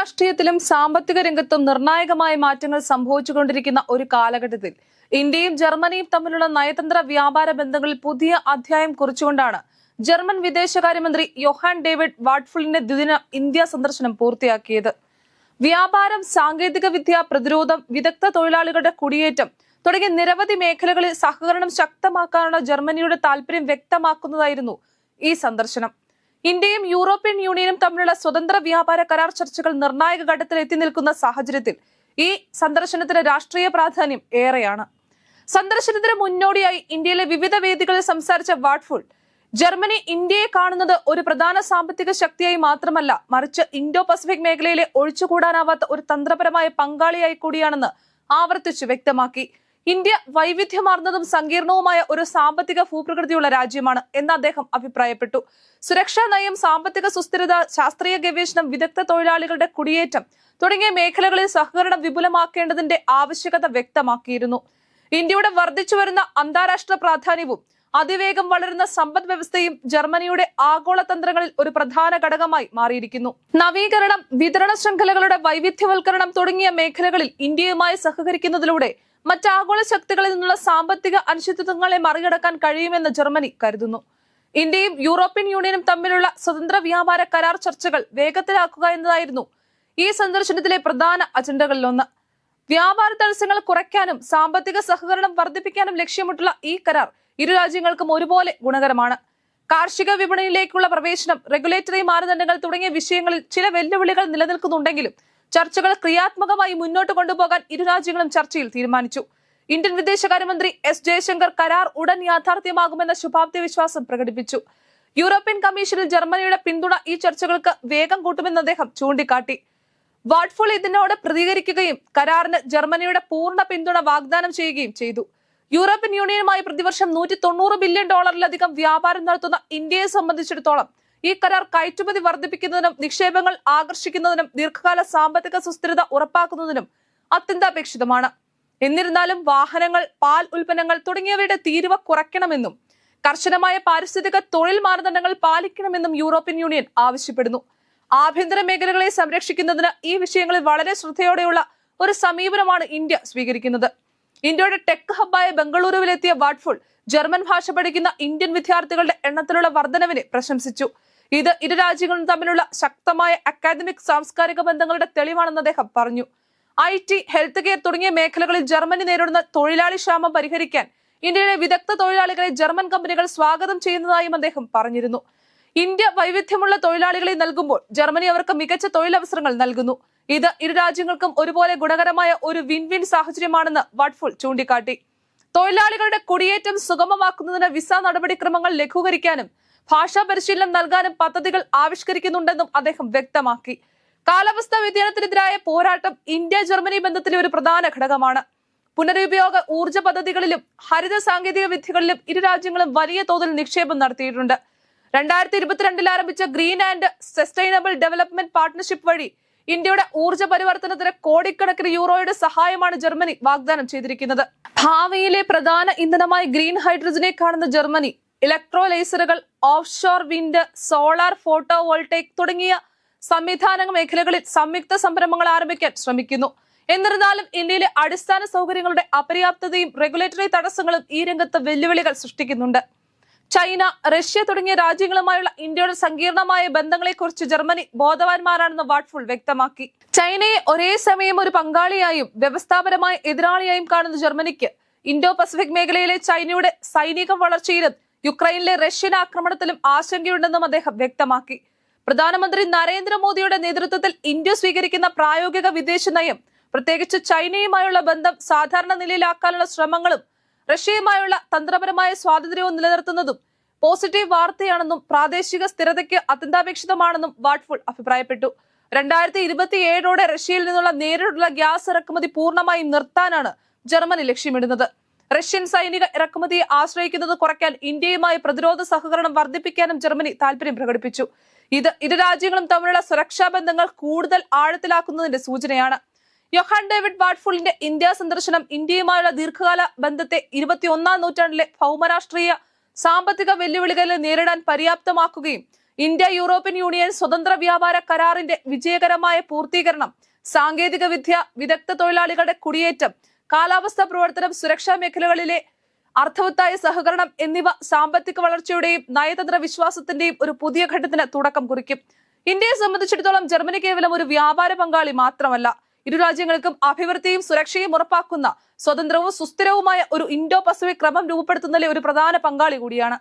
രാഷ്ട്രീയത്തിലും സാമ്പത്തിക രംഗത്തും നിർണായകമായ മാറ്റങ്ങൾ സംഭവിച്ചുകൊണ്ടിരിക്കുന്ന ഒരു കാലഘട്ടത്തിൽ ഇന്ത്യയും ജർമ്മനിയും തമ്മിലുള്ള നയതന്ത്ര വ്യാപാര ബന്ധങ്ങളിൽ പുതിയ അധ്യായം കുറിച്ചുകൊണ്ടാണ് ജർമ്മൻ വിദേശകാര്യമന്ത്രി യൊഹാൻ ഡേവിഡ് വാട്ട്ഫുളിന്റെ ദ്വിദിന ഇന്ത്യ സന്ദർശനം പൂർത്തിയാക്കിയത്. വ്യാപാരം സാങ്കേതിക വിദ്യ പ്രതിരോധം വിദഗ്ധ തൊഴിലാളികളുടെ കുടിയേറ്റം തുടങ്ങിയ നിരവധി മേഖലകളിൽ സഹകരണം ശക്തമാക്കാനുള്ള ജർമ്മനിയുടെ താൽപര്യം വ്യക്തമാക്കുന്നതായിരുന്നു ഈ സന്ദർശനം. ഇന്ത്യയും യൂറോപ്യൻ യൂണിയനും തമ്മിലുള്ള സ്വതന്ത്ര വ്യാപാര കരാർ ചർച്ചകൾ നിർണായക ഘട്ടത്തിൽ എത്തി നിൽക്കുന്ന സാഹചര്യത്തിൽ ഈ സന്ദർശനത്തിന് രാഷ്ട്രീയ പ്രാധാന്യം ഏറെയാണ്. സന്ദർശനത്തിന് മുന്നോടിയായി ഇന്ത്യയിലെ വിവിധ വേദികളിൽ സംസാരിച്ച വാട്ട്ഫുൾ ജർമ്മനി ഇന്ത്യയെ കാണുന്നത് ഒരു പ്രധാന സാമ്പത്തിക ശക്തിയായി മാത്രമല്ല മറിച്ച് ഇൻഡോ പസഫിക് മേഖലയിലെ ഒഴിച്ചുകൂടാനാവാത്ത ഒരു തന്ത്രപരമായ പങ്കാളിയായി കൂടിയാണെന്ന് ആവർത്തിച്ചു വ്യക്തമാക്കി. ഇന്ത്യ വൈവിധ്യമാർന്നതും സങ്കീർണവുമായ ഒരു സാമ്പത്തിക ഭൂപ്രകൃതിയുള്ള രാജ്യമാണ് എന്ന് അദ്ദേഹം അഭിപ്രായപ്പെട്ടു. സുരക്ഷാ നയം സാമ്പത്തിക സുസ്ഥിരത ശാസ്ത്രീയ ഗവേഷണം വിദഗ്ധ തൊഴിലാളികളുടെ കുടിയേറ്റം തുടങ്ങിയ മേഖലകളിൽ സഹകരണം വിപുലമാക്കേണ്ടതിന്റെ ആവശ്യകത വ്യക്തമാക്കിയിരുന്നു. ഇന്ത്യയുടെ വർദ്ധിച്ചുവരുന്ന അന്താരാഷ്ട്ര പ്രാധാന്യവും അതിവേഗം വളരുന്ന സമ്പദ് വ്യവസ്ഥയും ജർമ്മനിയുടെ ആഗോള തന്ത്രങ്ങളിൽ ഒരു പ്രധാന ഘടകമായി മാറിയിരിക്കുന്നു. നവീകരണം വിതരണ ശൃംഖലകളുടെ വൈവിധ്യവൽക്കരണം തുടങ്ങിയ മേഖലകളിൽ ഇന്ത്യയുമായി സഹകരിക്കുന്നതിലൂടെ മറ്റ് ആഗോള ശക്തികളിൽ നിന്നുള്ള സാമ്പത്തിക അനിശ്ചിതത്വങ്ങളെ മറികടക്കാൻ കഴിയുമെന്ന് ജർമ്മനി കരുതുന്നു. ഇന്ത്യയും യൂറോപ്യൻ യൂണിയനും തമ്മിലുള്ള സ്വതന്ത്ര വ്യാപാര കരാർ ചർച്ചകൾ വേഗത്തിലാക്കുക എന്നതായിരുന്നു ഈ സന്ദർശനത്തിലെ പ്രധാന അജണ്ടകളിലൊന്ന്. വ്യാപാര തടസ്സങ്ങൾ കുറയ്ക്കാനും സാമ്പത്തിക സഹകരണം വർദ്ധിപ്പിക്കാനും ലക്ഷ്യമിട്ടുള്ള ഈ കരാർ ഇരു രാജ്യങ്ങൾക്കും ഒരുപോലെ ഗുണകരമാണ്. കാർഷിക വിപണിയിലേക്കുള്ള പ്രവേശനം റെഗുലേറ്ററി മാനദണ്ഡങ്ങൾ തുടങ്ങിയ വിഷയങ്ങളിൽ ചില വെല്ലുവിളികൾ നിലനിൽക്കുന്നുണ്ടെങ്കിലും ചർച്ചകൾ ക്രിയാത്മകമായി മുന്നോട്ട് കൊണ്ടുപോകാൻ ഇരു രാജ്യങ്ങളും ചർച്ചയിൽ തീരുമാനിച്ചു. ഇന്ത്യൻ വിദേശകാര്യമന്ത്രി എസ് ജയശങ്കർ കരാർ ഉടൻ യാഥാർത്ഥ്യമാകുമെന്ന ശുഭാപ്തി വിശ്വാസം പ്രകടിപ്പിച്ചു. യൂറോപ്യൻ കമ്മീഷനിൽ ജർമ്മനിയുടെ പിന്തുണ ഈ ചർച്ചകൾക്ക് വേഗം കൂട്ടുമെന്ന് അദ്ദേഹം ചൂണ്ടിക്കാട്ടി. വാട്ട്ഫുൾ ഇതിനോട് പ്രതികരിക്കുകയും കരാറിന് ജർമ്മനിയുടെ പൂർണ പിന്തുണ വാഗ്ദാനം ചെയ്യുകയും ചെയ്തു. യൂറോപ്യൻ യൂണിയനുമായി പ്രതിവർഷം നൂറ്റി തൊണ്ണൂറ് ബില്യൺ ഡോളറിലധികം വ്യാപാരം നടത്തുന്ന ഇന്ത്യയെ സംബന്ധിച്ചിടത്തോളം ഈ കരാർ കയറ്റുമതി വർദ്ധിപ്പിക്കുന്നതിനും നിക്ഷേപങ്ങൾ ആകർഷിക്കുന്നതിനും ദീർഘകാല സാമ്പത്തിക സുസ്ഥിരത ഉറപ്പാക്കുന്നതിനും അത്യന്താപേക്ഷിതമാണ്. എന്നിരുന്നാലും വാഹനങ്ങൾ പാൽ ഉൽപ്പന്നങ്ങൾ തുടങ്ങിയവയുടെ തീരുവ കുറയ്ക്കണമെന്നും കർശനമായ പാരിസ്ഥിതിക തൊഴിൽ മാനദണ്ഡങ്ങൾ പാലിക്കണമെന്നും യൂറോപ്യൻ യൂണിയൻ ആവശ്യപ്പെടുന്നു. ആഭ്യന്തര മേഖലകളെ സംരക്ഷിക്കുന്നതിന് ഈ വിഷയങ്ങളിൽ വളരെ ശ്രദ്ധയോടെയുള്ള ഒരു സമീപനമാണ് ഇന്ത്യ സ്വീകരിക്കുന്നത്. ഇന്ത്യയുടെ ടെക് ഹബ്ബായ ബംഗളൂരുവിലെത്തിയ വാട്ട്ഫുൾ ജർമ്മൻ ഭാഷ പഠിക്കുന്ന ഇന്ത്യൻ വിദ്യാർത്ഥികളുടെ എണ്ണത്തിലുള്ള വർധനവിനെ പ്രശംസിച്ചു. ഇത് ഇരു രാജ്യങ്ങളും തമ്മിലുള്ള ശക്തമായ അക്കാദമിക് സാംസ്കാരിക ബന്ധങ്ങളുടെ തെളിവാണെന്ന് അദ്ദേഹം പറഞ്ഞു. ഐ ടി ഹെൽത്ത് കെയർ തുടങ്ങിയ മേഖലകളിൽ ജർമ്മനി നേരിടുന്ന തൊഴിലാളി ക്ഷാമം പരിഹരിക്കാൻ ഇന്ത്യയിലെ വിദഗ്ധ തൊഴിലാളികളെ ജർമ്മൻ കമ്പനികൾ സ്വാഗതം ചെയ്യുന്നതായും അദ്ദേഹം പറഞ്ഞിരുന്നു. ഇന്ത്യ വൈവിധ്യമുള്ള തൊഴിലാളികളെ നൽകുമ്പോൾ ജർമ്മനി അവർക്ക് മികച്ച തൊഴിലവസരങ്ങൾ നൽകുന്നു. ഇത് ഇരു രാജ്യങ്ങൾക്കും ഒരുപോലെ ഗുണകരമായ ഒരു വിൻ വിൻ സാഹചര്യമാണെന്ന് വാട്ട്ഫുൾ ചൂണ്ടിക്കാട്ടി. തൊഴിലാളികളുടെ കുടിയേറ്റം സുഗമമാക്കുന്നതിന് വിസ നടപടിക്രമങ്ങൾ ലഘൂകരിക്കാനും ഭാഷാ പരിശീലനം നൽകാനും പദ്ധതികൾ ആവിഷ്കരിക്കുന്നുണ്ടെന്നും അദ്ദേഹം വ്യക്തമാക്കി. കാലാവസ്ഥാ വ്യതിയാനത്തിനെതിരായ പോരാട്ടം ഇന്ത്യ ജർമ്മനി ബന്ധത്തിലെ ഒരു പ്രധാന ഘടകമാണ്. പുനരുപയോഗ ഊർജ പദ്ധതികളിലും ഹരിത സാങ്കേതിക വിദ്യകളിലും ഇരു രാജ്യങ്ങളും വലിയ തോതിൽ നിക്ഷേപം നടത്തിയിട്ടുണ്ട്. രണ്ടായിരത്തി ഇരുപത്തിരണ്ടിൽ ആരംഭിച്ച green and sustainable development partnership വഴി ഇന്ത്യയുടെ ഊർജ പരിവർത്തനത്തിന് കോടിക്കണക്കിന് യൂറോയുടെ സഹായമാണ് ജർമ്മനി വാഗ്ദാനം ചെയ്തിരിക്കുന്നത്. ഭാവിയിലെ പ്രധാന ഇന്ധനമായി ഗ്രീൻ ഹൈഡ്രജനെ കാണുന്ന ജർമ്മനി ഇലക്ട്രോലൈസറുകൾ offshore wind solar photovoltaic തുടങ്ങിയ സംവിധാന മേഖലകളിൽ സംയുക്ത സംരംഭങ്ങൾ ആരംഭിക്കാൻ ശ്രമിക്കുന്നു. എന്നിരുന്നാലും ഇന്ത്യയിലെ അടിസ്ഥാന സൗകര്യങ്ങളുടെ അപര്യാപ്തതയും റെഗുലേറ്ററി തടസ്സങ്ങളും ഈ രംഗത്ത് വെല്ലുവിളികൾ സൃഷ്ടിക്കുന്നുണ്ട്. ചൈന റഷ്യ തുടങ്ങിയ രാജ്യങ്ങളുമായുള്ള ഇന്ത്യയുടെ സങ്കീർണമായ ബന്ധങ്ങളെക്കുറിച്ച് ജർമ്മനി ബോധവാന്മാരാണെന്ന് വാട്ട്ഫുൾ വ്യക്തമാക്കി. ചൈനയെ ഒരേ സമയം ഒരു പങ്കാളിയായും വ്യവസ്ഥാപരമായ എതിരാളിയായും കാണുന്ന ജർമ്മനിക്ക് ഇൻഡോ പസഫിക് മേഖലയിലെ ചൈനയുടെ സൈനിക വളർച്ചയിലും യുക്രൈനിലെ റഷ്യൻ ആക്രമണത്തിലും ആശങ്കയുണ്ടെന്നും അദ്ദേഹം വ്യക്തമാക്കി. പ്രധാനമന്ത്രി നരേന്ദ്രമോദിയുടെ നേതൃത്വത്തിൽ ഇന്ത്യ സ്വീകരിക്കുന്ന പ്രായോഗിക വിദേശ നയം പ്രത്യേകിച്ച് ചൈനയുമായുള്ള ബന്ധം സാധാരണ നിലയിലാക്കാനുള്ള ശ്രമങ്ങളും റഷ്യയുമായുള്ള തന്ത്രപരമായ സ്വാതന്ത്ര്യവും നിലനിർത്തുന്നതും പോസിറ്റീവ് വാർത്തയാണെന്നും പ്രാദേശിക സ്ഥിരതയ്ക്ക് അത്യന്താപേക്ഷിതമാണെന്നും വാട്ട്ഫുൾ അഭിപ്രായപ്പെട്ടു. രണ്ടായിരത്തി ഇരുപത്തി ഏഴോടെ റഷ്യയിൽ നിന്നുള്ള നേരിട്ടുള്ള ഗ്യാസ് ഇറക്കുമതി പൂർണമായും നിർത്താനാണ് ജർമ്മനി ലക്ഷ്യമിടുന്നത്. റഷ്യൻ സൈനിക ഇറക്കുമതിയെ ആശ്രയിക്കുന്നത് കുറയ്ക്കാൻ ഇന്ത്യയുമായി പ്രതിരോധ സഹകരണം വർദ്ധിപ്പിക്കാനും ജർമ്മനി താൽപര്യം പ്രകടിപ്പിച്ചു. ഇത് ഇരു രാജ്യങ്ങളും തമ്മിലുള്ള സുരക്ഷാ ബന്ധങ്ങൾ കൂടുതൽ ആഴത്തിലാക്കുന്നതിന്റെ സൂചനയാണ്. യൊഹാൻ ഡേവിഡ് വാട്ട്ഫുളിന്റെ ഇന്ത്യ സന്ദർശനം ഇന്ത്യയുമായുള്ള ദീർഘകാല ബന്ധത്തെ ഇരുപത്തിയൊന്നാം നൂറ്റാണ്ടിലെ ഭൗമരാഷ്ട്രീയ സാമ്പത്തിക വെല്ലുവിളികളെ നേരിടാൻ പര്യാപ്തമാക്കുകയും ഇന്ത്യ യൂറോപ്യൻ യൂണിയൻ സ്വതന്ത്ര വ്യാപാര കരാറിന്റെ വിജയകരമായ പൂർത്തീകരണം സാങ്കേതിക വിദ്യ വിദഗ്ധ തൊഴിലാളികളുടെ കുടിയേറ്റം കാലാവസ്ഥാ പ്രവർത്തനം സുരക്ഷാ മേഖലകളിലെ അർത്ഥവത്തായ സഹകരണം എന്നിവ സാമ്പത്തിക വളർച്ചയുടെയും നയതന്ത്ര വിശ്വാസത്തിന്റെയും ഒരു പുതിയ ഘട്ടത്തിന് തുടക്കം കുറിക്കും. ഇന്ത്യയെ സംബന്ധിച്ചിടത്തോളം ജർമ്മനി കേവലം ഒരു വ്യാപാര പങ്കാളി മാത്രമല്ല. ഇരു രാജ്യങ്ങൾക്കും അഭിവൃദ്ധിയും സുരക്ഷയും ഉറപ്പാക്കുന്ന സ്വതന്ത്രവും സുസ്ഥിരവുമായ ഒരു ഇൻഡോ പസഫിക് ക്രമം രൂപപ്പെടുത്തുന്നതിലെ ഒരു പ്രധാന പങ്കാളി കൂടിയാണ്.